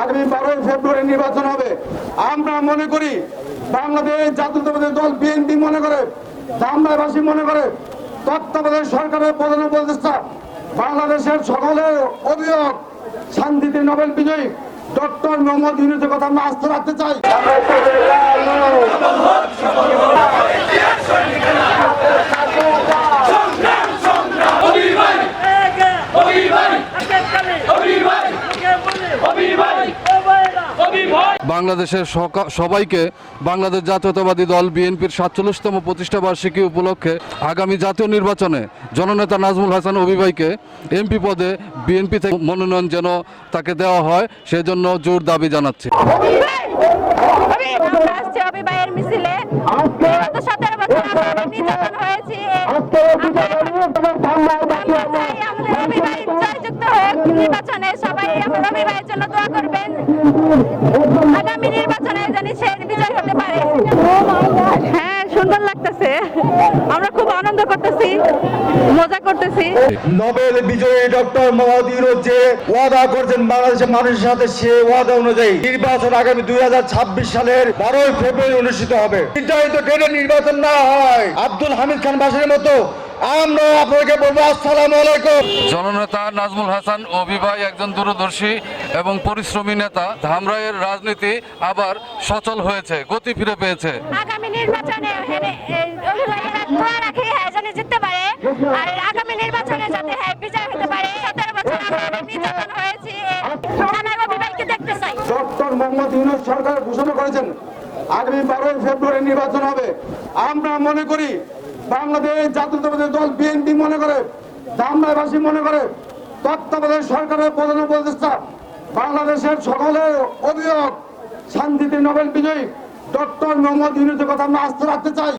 আগামী বারোই ফেব্রুয়ারি নির্বাচন হবে। আমরা মনে করি বাংলাদেশ জাতীয়তাবাদী দল বিএনপি মনে করে ধামরাইবাসী মনে করে, তত্ত্বাবধায়ক সরকারের প্রধান উপদেষ্টা, বাংলাদেশের সকলের অভিযোগ, শান্তিতে নোবেল বিজয়ী ডক্টর মোহাম্মদ ইউনুসের কথা আমরা আস্থা রাখতে চাই অভিভাই একে অভিভাই একে কালে অভিভাই একে বলে অভিভাই ও ভাইরা অভিভাই বাংলাদেশের সবাইকে বাংলাদেশ জাতীয়তাবাদী দল বিএনপির সাতচল্লিশতম প্রতিষ্ঠা বার্ষিকী উপলক্ষে আগামী জাতীয় নির্বাচনে জননেতা নাজমুল হাসান অভিভাইকে এমপি পদে বিএনপি থেকে মনোনয়ন যেন তাকে দেওয়া হয়, সেজন্য জোর দাবি জানাচ্ছি। নির্বাচনে সবাই আমার অবিবাহের জন্য দোয়া করবেন আমরা খুব আনন্দ করতেছি মজা করতেছি। নোবেল বিজয়ী ডক্টর যে ওয়াদা করছেন বাংলাদেশের মানুষের সাথে সে ওয়াদা অনুযায়ী নির্বাচন আগামী দুই সালের বারোই ফেব্রুয়ারি অনুষ্ঠিত হবে। নির্ধারিত ডেটে নির্বাচন না হয়। আব্দুল হামিদ খান বাসের মতো। আমরা আপনাকে বলব আসসালামু আলাইকুম। জননেতা নাজমুল হাসান অভিভাই একজন দূরদর্শী এবং পরিশ্রমী নেতা। ধামরাইয়ের রাজনীতি আবার সচল হয়েছে গতি ফিরে পেয়েছে। আগামী নির্বাচনে আগামী নির্বাচনে হ্যাঁ আমরা দেখতে চাই। সরকার ঘোষণা করেছেন, আগামী নির্বাচন হবে। আমরা মনে করি বিএনপি মনে করে মনে করে সরকারের প্রধান উপদেষ্টা, বাংলাদেশের সকলের অভিযোগ শান্তিতে নোবেল বিজয়ী। ডক্টর মোহাম্মদ ইউনুসের কথা আমরা আস্থা রাখতে চাই।